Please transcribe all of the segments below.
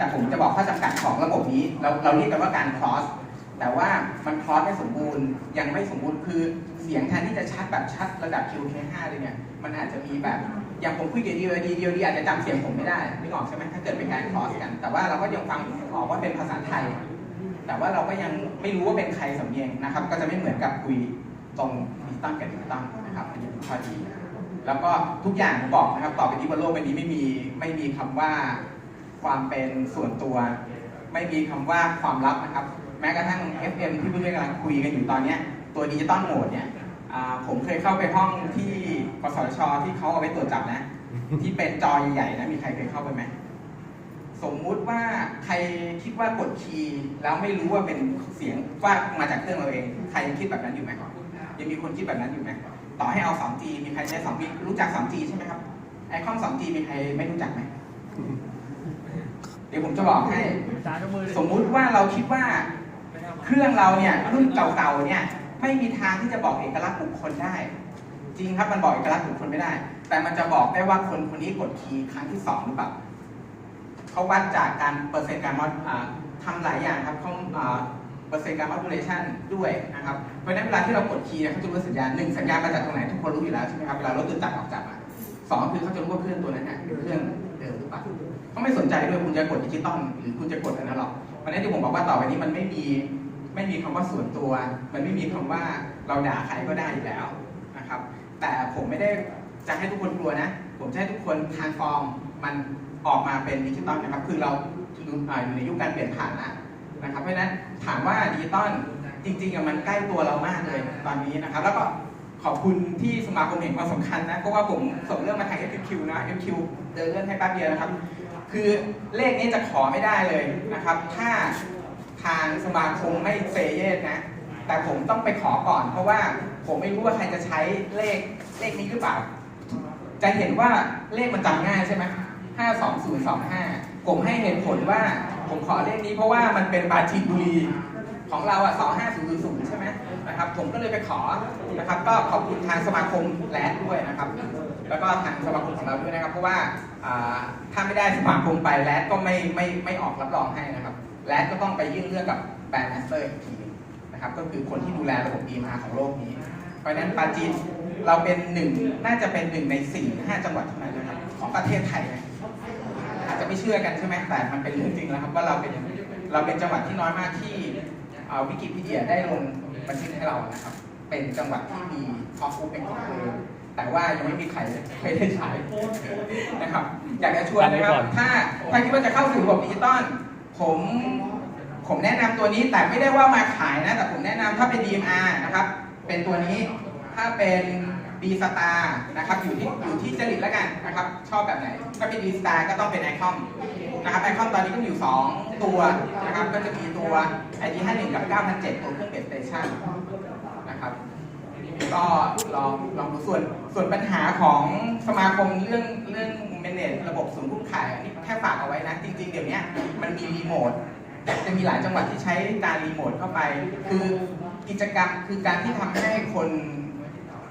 แต่ผมจะบอกข้อจำกัดของระบบนี้ เราเราเรียกกันว่าการ cross แต่ว่ามัน cross ไม่สมบูรณ์ ยังไม่สมบูรณ์คือเสียงแทนที่จะชัดแบบชัดระดับ QK5 เลยเนี่ย มันอาจจะมีแบบ อย่างผมคุยกับดีเดีดีดีอาจจะจำเสียงผมไม่ได้นึกออกใช่ไหมถ้าเกิดเป็นการ cross กัน แต่ว่าเราก็ยังฟังออกว่าเป็นภาษาไทย แต่ว่าเราก็ยังไม่รู้ว่าเป็นใครสำเนียงนะครับ ก็จะไม่เหมือนกับคุยตรงดิจิตอลกับดิจิตอลนะครับอันนี้เป็นข้อดีแล้วก็ทุกอย่างผมบอกนะครับต่อไปนี้บนโลกใบนี้ไม่มีไม่มีคำว่า ความเป็นส่วนตัว ไม่มีคำว่าความลับนะครับ แม้กระทั่ง FM ที่เพื่อนๆกำลังคุยกันอยู่ตอนนี้ตัวดิจิตอลโหมดเนี่ยผมเคยเข้าไปห้องที่กสชที่เขาเอาไว้ตรวจจับนะ ที่เป็นจอใหญ่ๆนะมีใครเคยเข้าไปไหมสมมุติว่าใครคิดว่ากดคีย์แล้วไม่รู้ว่าเป็นเสียงว่ามาจากเครื่องเราเอง ใครยังคิดแบบนั้นอยู่ไหมยังมีคนคิดแบบนั้นอยู่ไหมต่อให้เอา 2G มีใครใช้ 2G รู้จัก 2G ใช่ไหมครับไอคอน 2G มีใครไม่รู้จักไหม เดี๋ยวผมจะบอกให้ สมมุติว่าเราคิดว่า เครื่องเราเนี่ยรุ่นเก่าๆเนี่ยไม่มีทางที่จะบอกเอกลักษณ์บุคคลได้ จริงครับมันบอกเอกลักษณ์บุคคลไม่ได้ แต่มันจะบอกได้ว่าคนคนนี้กดคีย์ครั้งที่สองหรือเปล่าเขาวัดจากการเปอร์เซ็นต์การมอดอ่าทำหลายอย่างครับเขาอ่าเปอร์เซ็นต์การมอดูเลชันด้วยนะครับเพราะฉะนั้นเวลาที่เรากดคีย์เนี่ยเขาจะรู้สัญญาณหนึ่งสัญญาณมาจากตรงไหนทุกคนรู้อยู่แล้วใช่ไหมครับเวลารถตื่นจักรออกจากอะสองคือเขาจะรู้ว่าเครื่องตัวนั้นเนี่ยเป็นเครื่องเดิมหรือเปล่า เขาไม่สนใจด้วยคุณจะกดดิจิตอลหรือคุณจะกดอนาล็อกเพราะนั้นที่ผมบอกว่าต่อไปนี้มันไม่มีไม่มีคำว่าส่วนตัว มันไม่มีคำว่าเราด่าใครก็ได้อยู่แล้วนะครับ แต่ผมไม่ได้จะให้ทุกคนกลัวนะ ผมจะให้ทุกคนทานฟอร์มมันออกมาเป็นดิจิตอลนะครับ คือเราอยู่ในยุคการเปลี่ยนผ่านแล้วนะครับ เพราะฉะนั้นถามว่าดิจิตอลจริงๆมันใกล้ตัวเรามากเลยตอนนี้นะครับ แล้วก็ขอบคุณที่สมาคมเห็นความสำคัญนะ เพราะว่าผมส่งเรื่องมาทาง FQ นะ FQ เดินเรื่องให้แป๊บเดียวนะครับ คือเลขนี้จะขอไม่ได้เลยนะครับ ถ้าทางสมาคมไม่เซเยสนะ แต่ผมต้องไปขอก่อน เพราะว่าผมไม่รู้ว่าใครจะใช้เลขเลขนี้หรือเปล่า จะเห็นว่าเลขมันจำง่ายใช่ไหม52025ผมให้เหตุผลว่าผมขอเลขนี้เพราะว่ามันเป็นปาจีบุรีของเราอะ25000ใช่ไหมนะครับ ผมก็เลยไปขอนะครับ ก็ขอบคุณทางสมาคมแลดด้วยนะครับ แล้วก็ทางสมาคมของเราด้วยนะครับ เพราะว่าถ้าไม่ได้สมาคมไปแลดก็ไม่ไม่ไม่ออกรับรองให้นะครับแลดก็ต้องไปยื่นเรื่องกับแบรนด์มสเตอร์อีกทีหนึงนะครับก็คือคนที่ดูแลระบบ EMR ของโลกนี้ เพราะนั้นปาจีนเราเป็นหนึ่งน่าจะเป็นหนึ่งในสี่ห้าจังหวัดเท่านั้นนะครับของประเทศไทยนะอาจจะไม่เชื่อกันใช่ไหมแต่มันเป็นเรื่องจริงแล้วครับว่าเราเป็นเราเป็นจังหวัดที่น้อยมากที่วิกิพีเดียได้ลงบันทึกให้เรานะครับ เป็นจังหวัดที่มีท็อปฟูเป็นของตัวเอง แต่ว่ายังไม่มีใครเคยได้ใช้นะครับ อยากจะชวนนะครับ ถ้าถ้าคิดว่าจะเข้าสู่ระบบดิจิตอลผมผมแนะนำตัวนี้แต่ไม่ได้ว่ามาขายนะ แต่ผมแนะนำถ้าเป็น DMR นะครับ เป็นตัวนี้ถ้าเป็น D Star นะครับอยู่ที่อยู่ที่จริตแล้วกันนะครับ ชอบแบบไหน ถ้าเป็น D Star ก็ต้องเป็นไอคอมนะครับไอคอมตอนนี้ก็มีอยู่ 2 ตัวนะครับ ก็จะมีตัว ID 51 กับ 9007 ตัวเครื่องเบสสเตชันนะครับ ก็ลองลองดูส่วนส่วนปัญหาของสมาคมเรื่องเรื่อง manage ระบบศูนย์คุ้มขายอันนี้แค่ฝากเอาไว้นะ จริง ๆ เดี๋ยวนี้มันมีรีโมทจะมีหลายจังหวัดที่ใช้การรีโมทเข้าไป คือกิจกรรมคือการที่ทำให้คน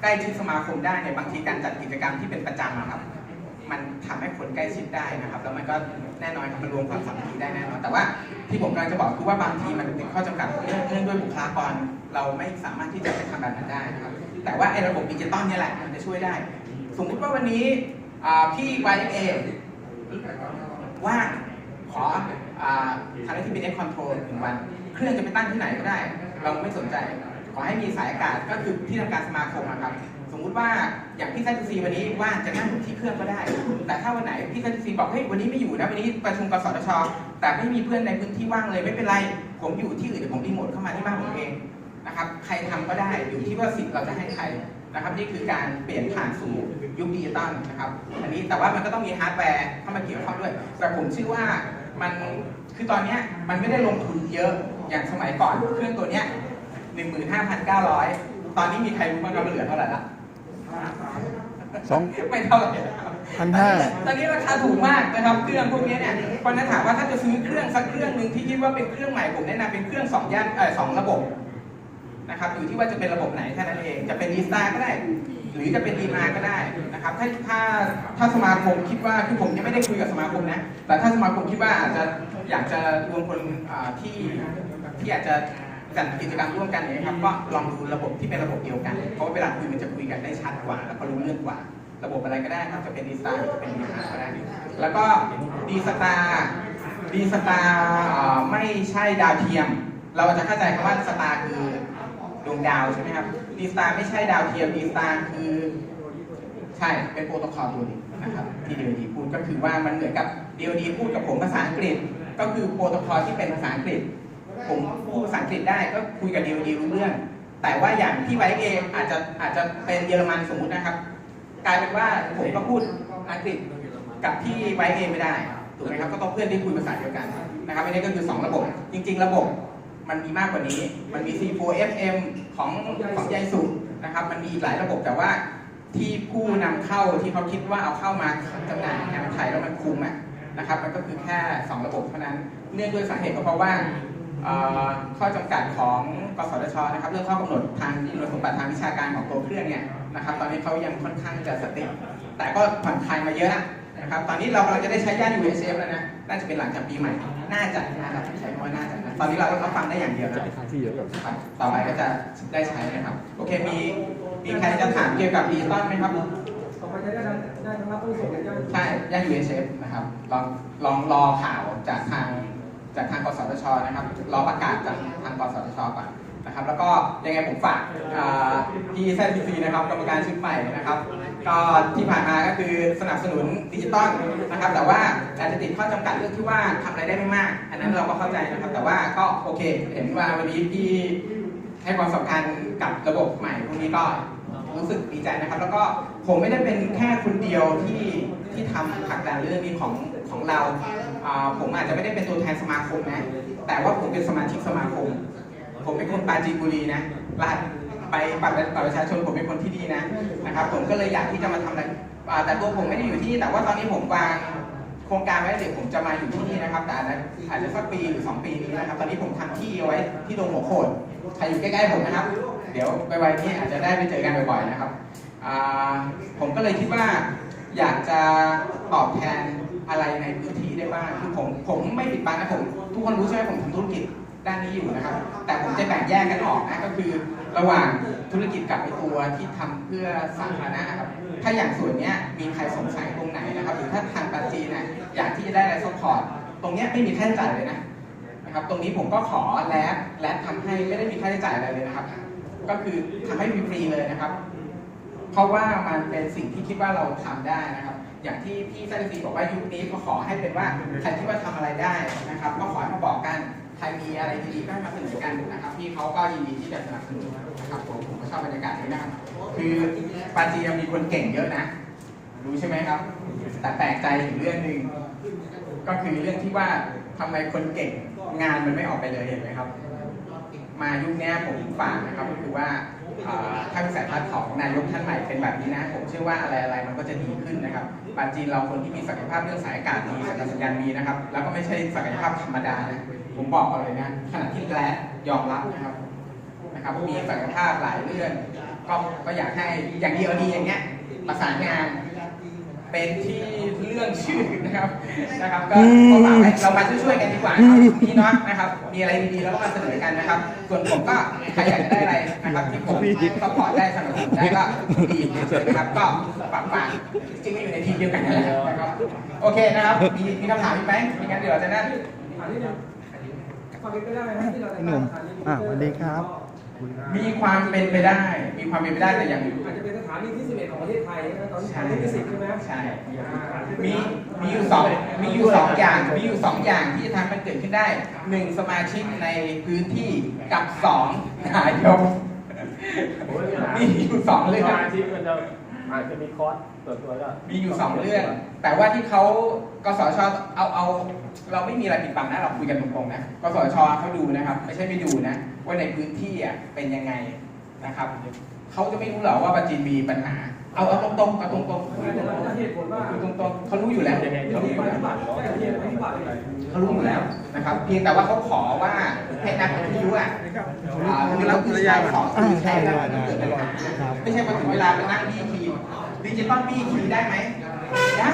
ใกล้ชิดสมาคมได้เนี่ยบางทีการจัดกิจกรรมที่เป็นประจำอะครับ มันทำให้คนใกล้ชิดได้นะครับ แล้วมันก็แน่นอนครับมันรวมความสามัคคีได้แน่นอน แต่ว่าที่ผมกำลังจะบอกคือว่าบางทีมันติดข้อจำกัดเรื่องเรื่องด้วยบุคลากร เราไม่สามารถที่จะไปทำแบบนั้นได้นะครับ แต่ว่าไอ้ระบบดิจิตอลเนี่ยแหละมันจะช่วยได้ สมมุติว่าวันนี้อ่าพี่ YFA ว่างขออ่าทางที่เป็น X Control หนึ่งวัน เครื่องจะไปตั้งที่ไหนก็ได้ เราไม่สนใจ ขอให้มีสายอากาศก็คือที่ทำการสมาคมนะครับ สมมุติว่าอย่างพี่แซทูซีวันนี้ว่างจะนั่งอยู่ที่เครื่องก็ได้ แต่ถ้าวันไหนพี่แซทูซีบอกเฮ้ยวันนี้ไม่อยู่นะวันนี้ประชุมกสทช แต่ไม่มีเพื่อนในพื้นที่ว่างเลยไม่เป็นไร ผมอยู่ที่อื่นเดี๋ยวผมรีโมทเข้ามาที่บ้านผมเอง นะครับ ใครทำก็ได้อยู่ที่ว่าสิทธิ์เราจะให้ใครนะครับ นี่คือการเปลี่ยนผ่านสู่ยุคดิจิตอลนะครับ อันนี้แต่ว่ามันก็ต้องมีฮาร์ดแวร์เข้ามาเกี่ยวข้องด้วย แต่ผมเชื่อว่ามันคือตอนเนี้ยมันไม่ได้ลงทุนเยอะอย่างสมัยก่อนเครื่องตัวเนี้ย15,900ตอนนี้มีใครรู้บ้างครับมันเหลือเท่าไหร่ละสองไม่เท่าไหร่พันห้าตอนนี้ราคาถูกมากนะครับเครื่องพวกนี้เนี่ยคนนั้นถามว่าถ้าจะซื้อเครื่องสักเครื่องหนึ่งที่คิดว่าเป็นเครื่องใหม่ผมแนะนำเป็นเครื่องสองย่านเออสองระบบ นะครับอยู่ที่ว่าจะเป็นระบบไหนแค่นั้นเองจะเป็นดีสตาก็ได้ หรือจะเป็นดีมาก็ได้นะครับถ้าถ้าถ้าสมาคมคิดว่าคือผมยังไม่ได้คุยกับสมาคมนะ แต่ถ้าสมาคมคิดว่าอาจจะอยากจะรวมคนที่ที่อาจจะจัดกิจกรรมร่วมกันอย่างนี้ยครับก็ลองดูระบบที่เป็นระบบเดียวกัน เพราะเวลาคุยมันจะคุยกันได้ชัดกว่า แล้วก็รู้เรื่องกว่า ระบบอะไรก็ได้ครับจะเป็นดีสตาร์จะเป็นดีมาก็ได้ แล้วก็ดีสตาร์ดีสตาร์ไม่ใช่ดาวเทียม เราจะเข้าใจคำว่าสตาร์คือ ดวงดาวใช่ไหมครับดีสตาร์ไม่ใช่ดาวเทียมดีสตาร์คือใช่เป็นโปรโตคอลตัวนี้นะครับที่ดียวดีพูดก็คือว่ามันเหมือนกับดีดีพูดกับผมภาษาอังกฤษ ก็คือโปรโตคอลที่เป็นภาษาอังกฤษ ผมพูดภาษาอังกฤษได้ก็คุยกับดีดีรู้เรื่อง แต่ว่าอย่างที่ไวเองอาจจะอาจจะเป็นเยอรมันสมมุตินะครับ กลายเป็นว่าผมก็พูดอังกฤษกับที่ไวเองไม่ได้ถูกไหมครับก็ต้องเพื่อนที่คุยภาษาเดียวกันนะครับอันนี้ก็คือ 2 ระบบ จริง ๆ ระบบ มันมีมากกว่านี้ มันมี C4FM ของของยายสุนะครับ มันมีอีกหลายระบบแต่ว่าที่ผู้นำเข้าที่เขาคิดว่าเอาเข้ามาจำหน่ายในประเทศไทยแล้วมันคุ้มอะนะครับ มันก็คือแค่ 2 ระบบเท่านั้น เนื่องด้วยสาเหตุก็เพราะว่าเอ่อข้อจำกัดของกสทชนะครับเรื่องข้อกำหนดทางคุณสมบัติทางวิชาการของตัวเครื่องเนี่ยนะครับตอนนี้เขายังค่อนข้างจะสติ๊กแต่ก็ผ่อนคลายมาเยอะนะนะครับตอนนี้เรากำลังจะได้ใช้ย่าน USF แล้วนะน่าจะเป็นหลังจากปีใหม่ น่าจะน่าจะใช้คำว่าน่าจะนะ ตอนนี้เราก็ฟังได้อย่างเดียวนะที่เยอะแบบครับต่อไปก็จะได้ใช้นะครับ โอเค มีมีใครจะถามเกี่ยวกับดิจิตอลไหมครับต่อไปจะได้ทั้งได้ทั้งรับผู้ส่งและย่างใช่ย่าน USF นะครับ ลองลองรอข่าวจากทางจากทางกสทชนะครับ รอประกาศจากทางกสทชก่อน นะครับแล้วก็ยังไงผมฝากพี่แซนซีนะครับกรรมการชุดใหม่นะครับก็ที่ผ่านมาก็คือสนับสนุนดิจิตอลนะครับแต่ว่าอาจจะติดข้อจำกัดเรื่องที่ว่าทำอะไรได้ไม่มาก อันนั้นเราก็เข้าใจนะครับ แต่ว่าก็โอเค เห็นว่าวันนี้พี่ให้ความสำคัญกับระบบใหม่พวกนี้ก็รู้สึกดีใจนะครับ แล้วก็ผมไม่ได้เป็นแค่คนเดียวที่ที่ทำผลักดันเรื่องนี้ของของเรา ผมอาจจะไม่ได้เป็นตัวแทนสมาคมนะ แต่ว่าผมเป็นสมาชิกสมาคม ผมเป็นคนปราจีนบุรีนะรหัสไปบัตรประชาชนผมเป็นคนที่ดีนะนะครับ ผมก็เลยอยากที่จะมาทำอะไรแต่ตัวผมไม่ได้อยู่ที่นี่แต่ว่าตอนนี้ผมวางโครงการไว้เดี๋ยวผมจะมาอยู่ที่นี่นะครับ แต่อันนั้นอาจจะสักปีหรือสองปีนี้นะครับ ตอนนี้ผมทำที่เอาไว้ที่ตรงหัวโขดใครอยู่ใกล้ๆผมนะครับ เดี๋ยวไปไว้นี้อาจจะได้ไปเจอกันบ่อยๆนะครับผมก็เลยคิดว่าอยากจะตอบแทนอะไรในพื้นที่ได้บ้างคือผมผมไม่ปิดบังนะผมทุกคนรู้ใช่ไหมผมทำธุรกิจ ด้านนี้อยู่นะครับ แต่ผมจะแบ่งแยกกันออกนะก็คือ ระหว่างธุรกิจกับไอตัวที่ทำเพื่อสาธารณะครับถ้าอย่างส่วนนี้มีใครสงสัยตรงไหนนะครับหรือถ้าทางปาจีนน่ะอยากที่จะได้อะไรซัพพอร์ตตรงเนี้ยไม่มีค่าใช้จ่ายเลยนะนะครับ ตรงนี้ผมก็ขอแลบแลบทำให้ไม่ได้มีค่าใช้จ่ายอะไรเลยนะครับ ก็คือทำให้ฟรีเลยนะครับ เพราะว่ามันเป็นสิ่งที่คิดว่าเราทำได้นะครับอย่างที่พี่แซนซีบอกว่ายุคนี้ก็ขอให้เป็นว่าใครที่ว่าทำอะไรได้นะครับ ก็ขอให้มาบอกกัน มีอะไรดีๆก็ให้มาเสนอกันนะครับพี่เขาก็ยินดีที่จะสนับสนุนนะครับผมผมก็ชอบบรรยากาศนี้นะครับคือปาจีนมีคนเก่งเยอะนะ รู้ใช่ไหมครับ แต่แปลกใจอยู่เรื่องหนึ่งก็คือเรื่องที่ว่าทำไมคนเก่งงานมันไม่ออกไปเลยเห็นไหมครับ มายุคนี้ผมฝากนะครับก็คือว่าถ้าวิสัยทัศน์ของนายกท่านใหม่เป็นแบบนี้นะ ผมเชื่อว่าอะไรอะไรๆมันก็จะดีขึ้นนะครับปาจีนเราคนที่มีศักยภาพเรื่องสายอากาศดีสัญญาณสัญญาณมีนะครับ แล้วก็ไม่ใช่ศักยภาพธรรมดานะ ผมบอกเอาเลยนะขณะที่แกลยอมรับนะครับนะครับว่ามีศักยภาพหลายเรื่องก็ก็อยากให้อย่างดีเอาดีอย่างเงี้ยประสานงานเป็นที่เรื่องชื่อนะครับนะครับ ก็ก็ฝากไว้เรามาช่วยๆกันดีกว่าครับพี่เนาะนะครับ มีอะไรดีๆเราก็มาเสนอกันนะครับ ส่วนผมก็ใครอยากจะได้อะไรนะครับที่ผมซัพพอร์ตได้สนับสนุนได้ก็ดีนะครับก็ฝากฝากจริงๆไม่อยู่ในทีมเดียวกันนะครับโอเคนะครับมีมีคำถามอีกไหมมีงั้นเดี๋ยวเราจะนั่ง พี่หนุ่มอะสวัสดีครับ มีความเป็นไปได้ มีความเป็นไปได้แต่อย่างอาจจะเป็นสถานีที่11ของประเทศไทยนะตอนนี้สถานีที่10ใช่ไหมใช่มีมีอยู่สองมีอยู่สองอย่างมีอยู่สองอย่างที่จะทำให้มันเกิดขึ้นได้หนึ่งสมาชิกในพื้นที่กับสองนายกมีอยู่สองเรื่อง สมาชิกมันจะอาจจะมีคอร์สส่วนตัวก็มีอยู่สองเรื่อง แต่ว่าที่เขากสชเอาเอา เราไม่มีอะไรปิดบังนะเราคุยกันตรงๆนะกสชเขาดูนะครับ ไม่ใช่ไม่ดูนะ ว่าในพื้นที่อะเป็นยังไงนะครับเขาจะไม่รู้หรอว่าปราจีนมีปัญหา เอาเอาตรงๆเอาตรงๆแต่เราเหตุผลว่าคือตรงๆเขารู้อยู่แล้วเรื่องเขารู้อยู่ปฏิแล้วบัติได้เหตุผลปฏิบัติเขารู้อยู่แล้วนะครับ เพียงแต่ว่าเขาขอว่าให้นักวิทยุอะอ่าคือเราคือใช้ของคือใช้แล้วมันเกิดปัญหาไม่ใช่พอถึงเวลาไปนั่งดีเค ดิจิตอลบี้คีย์ได้ไหม ได้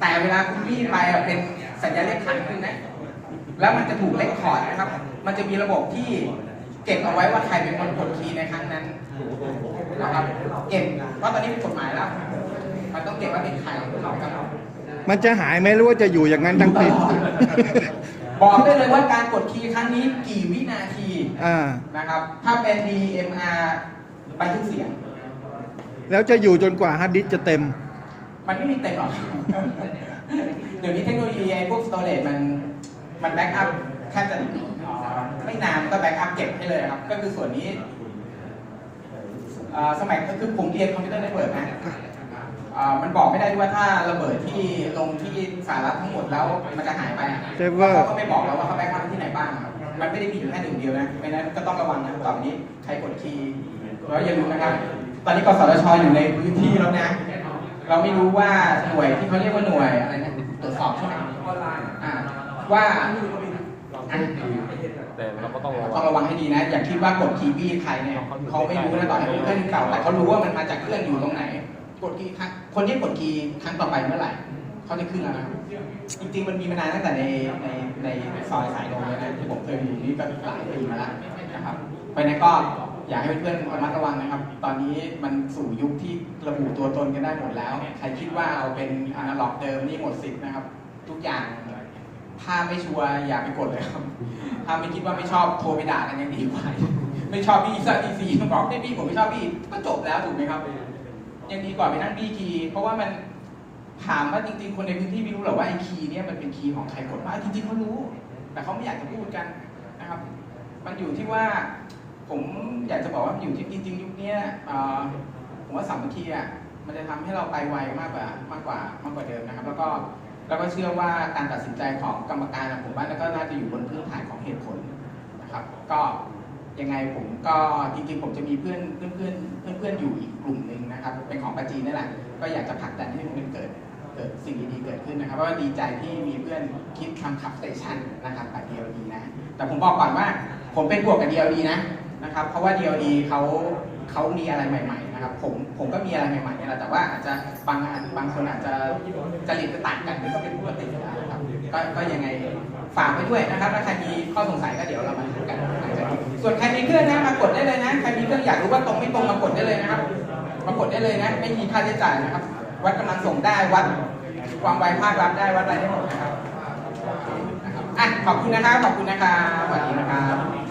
แต่เวลาคุณบี้ไปอะเป็นสัญญาเลขขันขึ้นนะ แล้วมันจะถูกเลคคอร์ดนะครับ มันจะมีระบบที่เก็บเอาไว้ว่าใครเป็นคนกดคีย์ในครั้งนั้นนะครับเก็บเพราะตอนนี้เป็นกฎหมายแล้ว มันต้องเก็บว่าเป็นใครนะครับมันจะหายไหมหรือว่าจะอยู่อย่างนั้นทั้งปี บอกได้เลยว่าการกดคีย์ครั้งนี้กี่วินาทีอ่า นะครับ ถ้าเป็น DMR บันทึกเสียง แล้วจะอยู่จนกว่าฮาร์ดดิสก์จะเต็ม มันไม่มีเต็มหรอก เดี๋ยวนี้เทคโนโลยีไอ้พวกสโตรจมันมันแบ็กอัพแทบจะไม่นานก็แบ็กอัพเก็บให้เลยครับ ก็คือส่วนนี้เอ่อสมัยก็คือผมเรียนคอมพิวเตอร์เน็ตเวิร์กนะเอ่อมันบอกไม่ได้ด้วยว่าถ้าระเบิดที่ลงที่สหรัฐทั้งหมดแล้วมันจะหายไปอะเซฟเวอร์เขาก็ไม่บอกเราว่าเขาแบ็กอัพที่ไหนบ้างครับ มันไม่ได้มีอยู่แค่หนึ่งเดียวนะเพราะฉะนั้นก็ต้องระวังนะต่อไปนี้ใครกดคีย์แล้วอย่าลืมนะครับ ตอนนี้กสทชอยู่ในพื้นที่แล้วนะ เราไม่รู้ว่าหน่วยที่เขาเรียกว่าหน่วยอะไรนะตรวจสอบใช่ไหมออนไลน์อ่าว่าอะแต่เราก็ต้องระต้วัองงระวังให้ดีนะ อย่าคิดว่ากดคีย์บี้ใครเนี่ยเขาไม่รู้นะต่อให้เป็นเครื่องเก่าแต่เขารู้ว่ามันมาจากเครื่องอยู่ตรงไหน กดคีย์ครั้งคนที่กดคีย์ครั้งต่อไปเมื่อไหร่ เขาจะขึ้นแล้วนะจริงๆมันมีมานานตั้งแต่ในในในซอยสายลมเลยนะที่ผมเคยอยู่นี่ก็หลายปีมาแล้วนะครับเพราะฉะนั้นก็อยากให้เพื่อนๆระมัดระวังนะครับ ตอนนี้มันสู่ยุคที่ระบุตัวตนกันได้หมดแล้ว ใครคิดว่าเอาเป็นอนาล็อกเดิมนี่หมดสิทธิ์นะครับ ทุกอย่างถ้าไม่ชัวร์อย่าไปกดเลยครับ ถ้าไม่คิดว่าไม่ชอบโทรไปด่ากันยังดีกว่าไม่ชอบพี่ซะดีซีบอกให้พี่ผมไม่ชอบพี่ก็จบแล้วถูกไหมครับ ยังดีกว่าไปนั่งบี้คีเพราะว่ามัน ถามว่าจริงๆ คนในพื้นที่ไม่รู้หรอกว่าไอ้คีย์เนี่ยมันเป็นคีย์ของใครกดมาจริงๆเขารู้ แต่เขาไม่อยากจะพูดกันนะครับ มันอยู่ที่ว่าผมอยากจะบอกว่ามันอยู่ที่จริงๆ ยุคนี้ผมว่าสามัคคีอะมันจะทำให้เราไปไวมากกว่ามากกว่ามากกว่าเดิมนะครับ แล้วก็แล้วก็เชื่อว่าการตัดสินใจของกรรมการอะผมว่าแล้วก็น่าจะอยู่บนพื้นฐานของเหตุผลนะครับ ก็ยังไงผมก็จริงๆ ผมจะมีเพื่อนเพื่อนเพื่อนเพื่อนอนๆอยู่อีกกลุ่มหนึ่งนะครับ เป็นของปาจีนนี่แหละก็อยากจะผลักดันให้มันเกิด เกิดสิ่งดีๆเกิดขึ้นนะครับเพราะว่าดีใจที่มีเพื่อนคิดทำขับสเตชันนะครับกับ DLD นะ แต่ผมบอกก่อนว่าผมเป็นบวกกับ DLD นะนะครับ เพราะว่า DLD เขาเขามีอะไรใหม่ ๆ นะครับ ผมผมก็มีอะไรใหม่ๆนี่แหละแต่ว่าอาจจะบางอันบางคนอาจจะจริตจะต่างกันก็เป็นปกติอยู่แล้วนะครับก็ก็ยังไงฝากไว้ด้วยนะครับถ้าใครมีข้อสงสัยก็เดี๋ยวเรามาดูกันหลังจากนี้ส่วนใครมีเครื่องนะมากดได้เลยนะ ใครมีเครื่องอยากรู้ว่าตรงไม่ตรงมากดได้เลยนะครับ มากดได้เลยนะ ไม่มีค่าใช้จ่ายนะครับ วัดกำลังส่งได้วัดความไวภาครับได้วัดอะไรได้หมดนะครับนะครับอะขอบคุณนะครับขอบคุณนะครับสวัสดีนะครับ